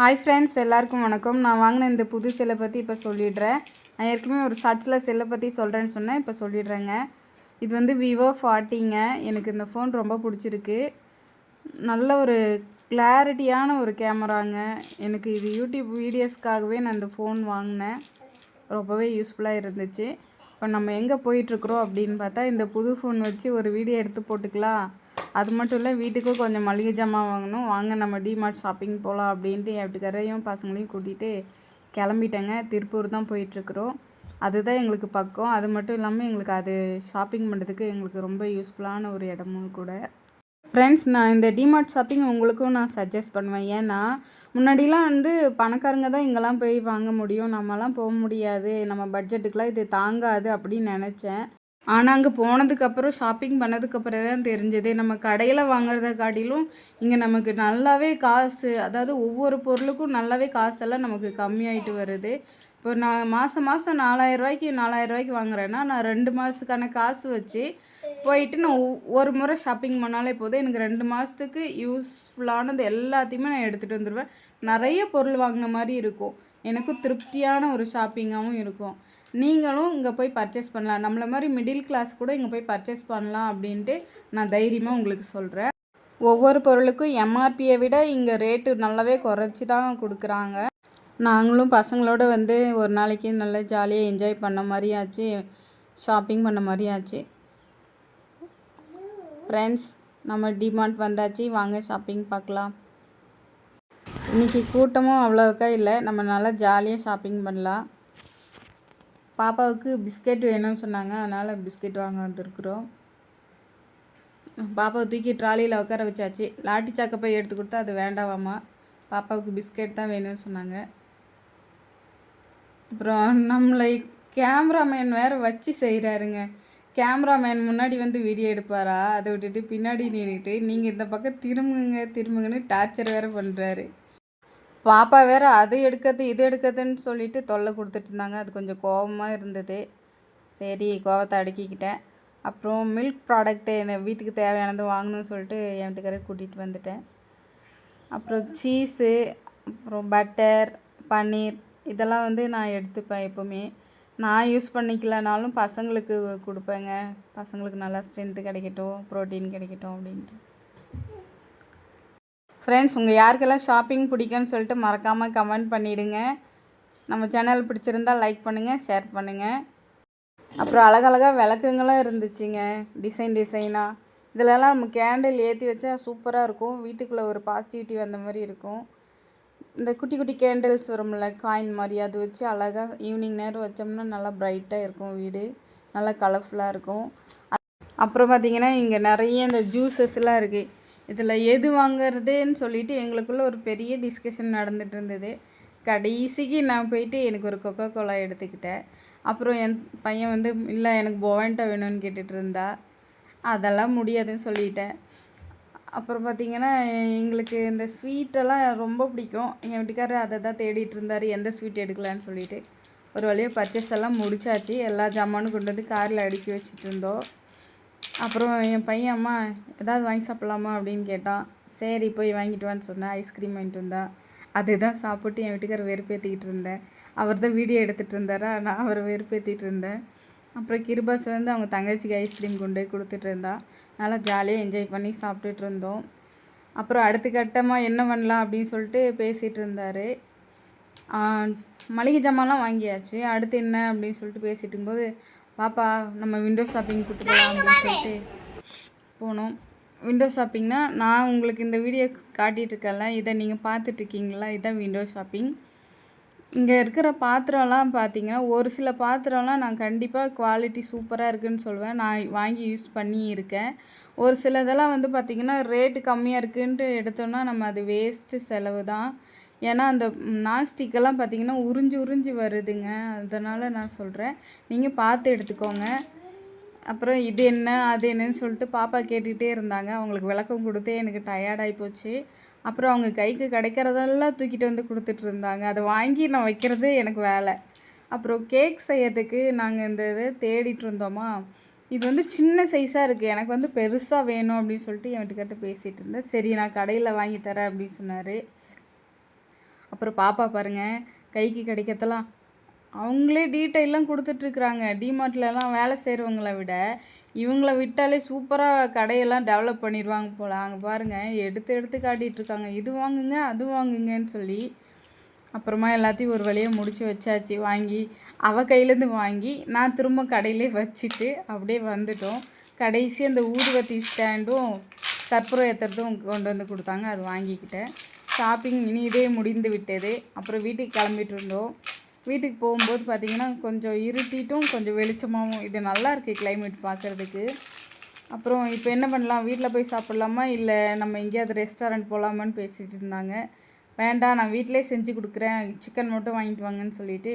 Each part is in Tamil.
ஹாய் ஃப்ரெண்ட்ஸ் எல்லாருக்கும் வணக்கம். நான் வாங்கின இந்த புது செல்லை பற்றி இப்போ சொல்லிடுறேன். நான் ஏற்கனவே ஒரு ஷார்ட்ஸில் செல்லை பற்றி சொல்கிறேன்னு சொன்னேன். இப்போ சொல்லிடுறேங்க. இது வந்து விவோ ஃபார்ட்டிங்க எனக்கு இந்த ஃபோன் ரொம்ப பிடிச்சிருக்கு. நல்ல ஒரு கிளாரிட்டியான ஒரு கேமராங்க. எனக்கு இது யூடியூப் வீடியோஸ்க்காகவே நான் இந்த ஃபோன் வாங்கினேன். ரொம்பவே யூஸ்ஃபுல்லாக இருந்துச்சு. இப்போ நம்ம எங்கே போயிட்டுருக்குறோம் அப்படின்னு பார்த்தா இந்த புது ஃபோன் வச்சு ஒரு வீடியோ எடுத்து போட்டுக்கலாம். அது மட்டும் இல்லை வீட்டுக்கும் கொஞ்சம் மளிகை ஜாமான் வாங்கணும். வாங்க நம்ம டிமார்ட் ஷாப்பிங் போகலாம் அப்படின்ட்டு என் வீட்டுக்காரையும் பசங்களையும் கூட்டிகிட்டு கிளம்பிட்டேங்க. திருப்பூர் தான் போயிட்டுருக்குறோம். அதுதான் எங்களுக்கு பக்கம். அது மட்டும் இல்லாமல் எங்களுக்கு அது ஷாப்பிங் பண்ணுறதுக்கு எங்களுக்கு ரொம்ப யூஸ்ஃபுல்லான ஒரு இடமும் கூட. ஃப்ரெண்ட்ஸ் நான் இந்த டிமார்ட் ஷாப்பிங் உங்களுக்கும் நான் சஜஸ்ட் பண்ணுவேன். ஏன்னா முன்னாடிலாம் வந்து பணக்காரங்க தான் இங்கெல்லாம் போய் வாங்க முடியும். நம்மலாம் போக முடியாது. நம்ம பட்ஜெட்டுக்கெலாம் இது தாங்காது அப்படின்னு நினச்சேன். ஆனால் அங்கே போனதுக்கப்புறம் ஷாப்பிங் பண்ணதுக்கப்புறம் தான் தெரிஞ்சது. நம்ம கடையில் வாங்குறத காட்டிலும் இங்கே நமக்கு நல்லாவே காசு அதாவது ஒவ்வொரு பொருளுக்கும் நல்லாவே காசெல்லாம் நமக்கு கம்மியாயிட்டு வருது. இப்போ நான் மாதம் மாதம் நாலாயிரரூவாய்க்கு நாலாயிரரூவாய்க்கு வாங்குறேன்னா நான் ரெண்டு மாதத்துக்கான காசு வச்சு போயிட்டு நான் ஒ- ஒரு முறை ஷாப்பிங் பண்ணாலே போதும். எனக்கு ரெண்டு மாதத்துக்கு யூஸ்ஃபுல்லானது எல்லாத்தையுமே நான் எடுத்துகிட்டு வந்துடுவேன் நிறைய பொருள் வாங்கின மாதிரி இருக்கும். எனக்கும் திருப்தியான ஒரு ஷாப்பிங்காகவும் இருக்கும். நீங்களும் இங்கே போய் பர்ச்சேஸ் பண்ணலாம். நம்மளை மாதிரி மிடில் கிளாஸ் கூட இங்கே போய் பர்ச்சேஸ் பண்ணலாம் அப்படின்ட்டு நான் தைரியமாக உங்களுக்கு சொல்கிறேன் ஒவ்வொரு பொருளுக்கும் எம்ஆர்பியை விட இங்கே ரேட்டு நல்லாவே குறைச்சி தான் கொடுக்குறாங்க. நாங்களும் பசங்களோட வந்து ஒரு நாளைக்கு நல்லா ஜாலியாக என்ஜாய் பண்ண மாதிரி ஆச்சு ஷாப்பிங் பண்ண மாதிரி ஆச்சு ஃப்ரெண்ட்ஸ் நம்ம டிமார்ட் வந்தாச்சு. வாங்க ஷாப்பிங் பார்க்கலாம். இன்றைக்கி கூட்டமும் அவ்வளோக்கா இல்லை. நம்ம நல்லா ஜாலியாக ஷாப்பிங் பண்ணலாம். பாப்பாவுக்கு பிஸ்கெட் வேணும்னு சொன்னாங்க. அதனால் பிஸ்கெட் வாங்க வந்திருக்குறோம். பாப்பாவை தூக்கி ட்ராலியில் உட்கார வச்சாச்சு. லாட்டி சாக்கை போய் எடுத்து கொடுத்தா அது வேண்டாவாமா? பாப்பாவுக்கு பிஸ்கெட் தான் வேணும்னு சொன்னாங்க. அப்புறம் நம்மளை கேமராமேன் வேறு வச்சு செய்கிறாருங்க கேமராமேன் முன்னாடி வந்து வீடியோ எடுப்பாரா? அதை விட்டுட்டு பின்னாடி நின்றுட்டு நீங்கள் இந்த பக்கம் திரும்புங்க திரும்புங்கன்னு டார்ச்சர் வேறு பண்ணுறாரு பாப்பா வேறு அது எடுக்கிறது இது எடுக்கிறதுன்னு சொல்லிட்டு தொல்லை கொடுத்துட்டு இருந்தாங்க. அது கொஞ்சம் கோபமாக இருந்தது. சரி கோவத்தை அடக்கிக்கிட்டேன். அப்புறம் மில்க் ப்ராடக்ட்டு என்ன வீட்டுக்கு தேவையானது வாங்கணும்னு சொல்லிட்டு என் வீட்டுக்காரே கூட்டிகிட்டு வந்துட்டேன். அப்புறம் சீஸு அப்புறம் பட்டர் பன்னீர் இதெல்லாம் வந்து நான் எடுத்துப்பேன் எப்போவுமே. நான் யூஸ் பண்ணிக்கலனாலும் பசங்களுக்கு கொடுப்பேங்க. பசங்களுக்கு நல்லா ஸ்ட்ரென்த்து கிடைக்கட்டும் ப்ரோட்டீன் கிடைக்கட்டும் அப்படின்ட்டு. ஃப்ரெண்ட்ஸ் உங்கள் யாருக்கெல்லாம் ஷாப்பிங் பிடிக்கும்னு சொல்லிட்டு மறக்காமல் கமெண்ட் பண்ணிவிடுங்க நம்ம சேனல் பிடிச்சிருந்தா லைக் பண்ணுங்கள் ஷேர் பண்ணுங்கள் அப்புறம் அழகழகாக விளக்குங்களும் இருந்துச்சுங்க டிசைன் டிசைனாக இதிலலாம் நம்ம கேண்டில் ஏற்றி வச்சா சூப்பராக இருக்கும். வீட்டுக்குள்ளே ஒரு பாசிட்டிவிட்டி வந்த மாதிரி இருக்கும். இந்த குட்டி குட்டி கேண்டில்ஸ் வரும்ல காயின் மாதிரி அது வச்சு அழகாக ஈவினிங் நேரம் வச்சோம்னா நல்லா பிரைட்டாக இருக்கும் வீடு. நல்லா கலர்ஃபுல்லாக இருக்கும். அப்புறம் பார்த்திங்கன்னா இங்கே நிறைய இந்த ஜூஸஸ்லாம் இருக்குது இதில் எது வாங்குறதுன்னு சொல்லிட்டு எங்களுக்குள்ளே ஒரு பெரிய டிஸ்கஷன் நடந்துகிட்டு இருந்தது. கடைசிக்கு நான் போயிட்டு எனக்கு ஒரு கொக்கோ கோலா எடுத்துக்கிட்டேன். அப்புறம் என் பையன் வந்து இல்லை எனக்கு பொவன்ட்டா வேணும்னு கேட்டுட்டு இருந்தா. அதெல்லாம் முடியாதுன்னு சொல்லிட்டேன். அப்புறம் பார்த்தீங்கன்னா எங்களுக்கு இந்த ஸ்வீட்டெல்லாம் ரொம்ப பிடிக்கும். எங்கள் வீட்டுக்காரர் அதை தான் தேடிட்டு இருந்தார். எந்த ஸ்வீட் எடுக்கலான்னு சொல்லிட்டு. ஒரு வழியாக பர்ச்சேஸ் எல்லாம் முடிச்சாச்சு. எல்லா ஜாமானும் கொண்டு வந்து காரில் அடுக்கி வச்சுட்டு இருந்தோம். அப்புறம் என் பையன் அம்மா ஏதாவது வாங்கி சாப்பிட்லாமா? அப்படின்னு கேட்டான். சரி போய் வாங்கிட்டு வான்னு சொன்னேன். ஐஸ்கிரீம் வாங்கிட்டு வந்தா. அதுதான் சாப்பிட்டு என் வீட்டுக்காரர் வெறுப்பேற்றிக்கிட்டு இருந்தேன். அவர் தான் வீடியோ எடுத்துகிட்டு இருந்தாரா? நான் அவரை வெறுப்பேற்றிட்டு இருந்தேன். அப்புறம் கிருபாஸ் வந்து அவங்க தங்கச்சிக்கு ஐஸ்கிரீம் கொண்டு போய் கொடுத்துட்டு இருந்தா. நல்லா ஜாலியாக என்ஜாய் பண்ணி சாப்பிட்டுட்டு இருந்தோம் அப்புறம் அடுத்த கட்டமாக என்ன பண்ணலாம் அப்படின்னு சொல்லிட்டு பேசிகிட்டு இருந்தார் மளிகை ஜாமான்லாம் வாங்கியாச்சு. அடுத்து என்ன அப்படின்னு சொல்லிட்டு பேசிகிட்டு இருக்கும்போது பாப்பா நம்ம விண்டோ ஷாப்பிங் கூப்பிட்டு போகலாம் அப்படின்னு சொல்லிட்டு போனோம். விண்டோ ஷாப்பிங்னால் நான் உங்களுக்கு இந்த வீடியோ காட்டிகிட்டு இருக்கேன்ல இதை நீங்கள் பார்த்துட்ருக்கீங்களா? இதான் விண்டோ ஷாப்பிங் இங்கே இருக்கிற பாத்திரம்லாம் பார்த்தீங்கன்னா ஒரு சில பாத்திரம்லாம் நான் கண்டிப்பாக குவாலிட்டி சூப்பராக இருக்குன்னு சொல்லுவேன் நான் வாங்கி யூஸ் பண்ணி இருக்கேன் ஒரு சிலதெல்லாம் வந்து பார்த்திங்கன்னா ரேட்டு கம்மியாக இருக்குன்ட்டு எடுத்தோம்னா நம்ம அது வேஸ்ட்டு செலவு தான். ஏன்னா அந்த நான்ஸ்டிக்கெல்லாம் பார்த்தீங்கன்னா உறிஞ்சி உறிஞ்சி வருதுங்க. அதனால் நான் சொல்கிறேன் நீங்கள் பார்த்து எடுத்துக்கோங்க. அப்புறம் இது என்ன அது என்னன்னு சொல்லிட்டு பாப்பா கேட்டுக்கிட்டே இருந்தாங்க. அவங்களுக்கு விளக்கம் கொடுத்தே எனக்கு டயர்டாகி போச்சு. அப்புறம் அவங்க கைக்கு கிடைக்கிறதெல்லாம் தூக்கிட்டு வந்து கொடுத்துட்டு இருந்தாங்க அதை வாங்கி நான் வைக்கிறது எனக்கு வேலை. அப்புறம் கேக் செய்யறதுக்கு நாங்கள் இந்த இதை தேடிட்டு இருந்தோமா இது வந்து சின்ன சைஸாக இருக்குது எனக்கு வந்து பெருசாக வேணும் அப்படின்னு சொல்லிட்டு என் பேசிகிட்டு இருந்தேன். சரி நான் கடையில் வாங்கி தரேன் அப்படின்னு சொன்னார். அப்புறம் பாப்பா பாருங்கள் கைக்கு கிடைக்கிறதெல்லாம் அவங்களே டீட்டெயிலாம் கொடுத்துட்ருக்குறாங்க டிமார்ட்லலாம் வேலை செய்கிறவங்கள விட இவங்கள விட்டாலே சூப்பராக கடையெல்லாம் டெவலப் பண்ணிடுவாங்க போல். அங்கே பாருங்கள் எடுத்து எடுத்து காட்டிகிட்ருக்காங்க இது வாங்குங்க அது வாங்குங்கன்னு சொல்லி அப்புறமா எல்லாத்தையும் ஒரு வழியாக முடிச்சு வச்சாச்சு. வாங்கி அவள் கையிலேருந்து வாங்கி நான் திரும்ப கடையிலே வச்சுட்டு அப்படியே வந்துட்டோம். கடைசி அந்த ஊதுவத்தி ஸ்டாண்டும் கற்பூரம் ஏற்றுறதும் கொண்டு வந்து கொடுத்தாங்க. அது வாங்கிக்கிட்டேன். ஷாப்பிங் இனி இதே முடிந்து விட்டது. அப்புறம் வீட்டுக்கு கிளம்பிட்டு இருந்தோம். வீட்டுக்கு போகும்போது பார்த்திங்கன்னா கொஞ்சம் இருட்டிட்டும் கொஞ்சம் வெளிச்சமாகவும் இது நல்லா இருக்குது கிளைமேட் பார்க்குறதுக்கு. அப்புறம் இப்போ என்ன பண்ணலாம்? வீட்டில் போய் சாப்பிட்லாமா? இல்லை நம்ம எங்கேயாவது ரெஸ்டாரண்ட் போகலாமான்னு பேசிகிட்டு இருந்தாங்க. வேண்டாம் நான் வீட்டிலே செஞ்சு கொடுக்குறேன். சிக்கன் மட்டும் வாங்கிட்டு வாங்கன்னு சொல்லிவிட்டு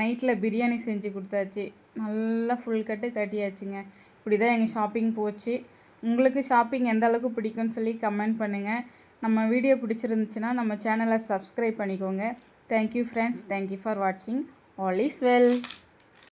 நைட்டில் பிரியாணி செஞ்சு கொடுத்தாச்சு. நல்லா ஃபுல் கட்டு கட்டியாச்சுங்க. இப்படி தான் எங்கள் ஷாப்பிங் போச்சு. உங்களுக்கு ஷாப்பிங் எந்த அளவுக்கு பிடிக்கும்னு சொல்லி கமெண்ட் பண்ணுங்கள் நம்ம வீடியோ பிடிச்சிருந்துச்சுன்னா நம்ம சேனலை சப்ஸ்கிரைப் பண்ணிக்கோங்க. Thank you friends. Thank you for watching. All is well.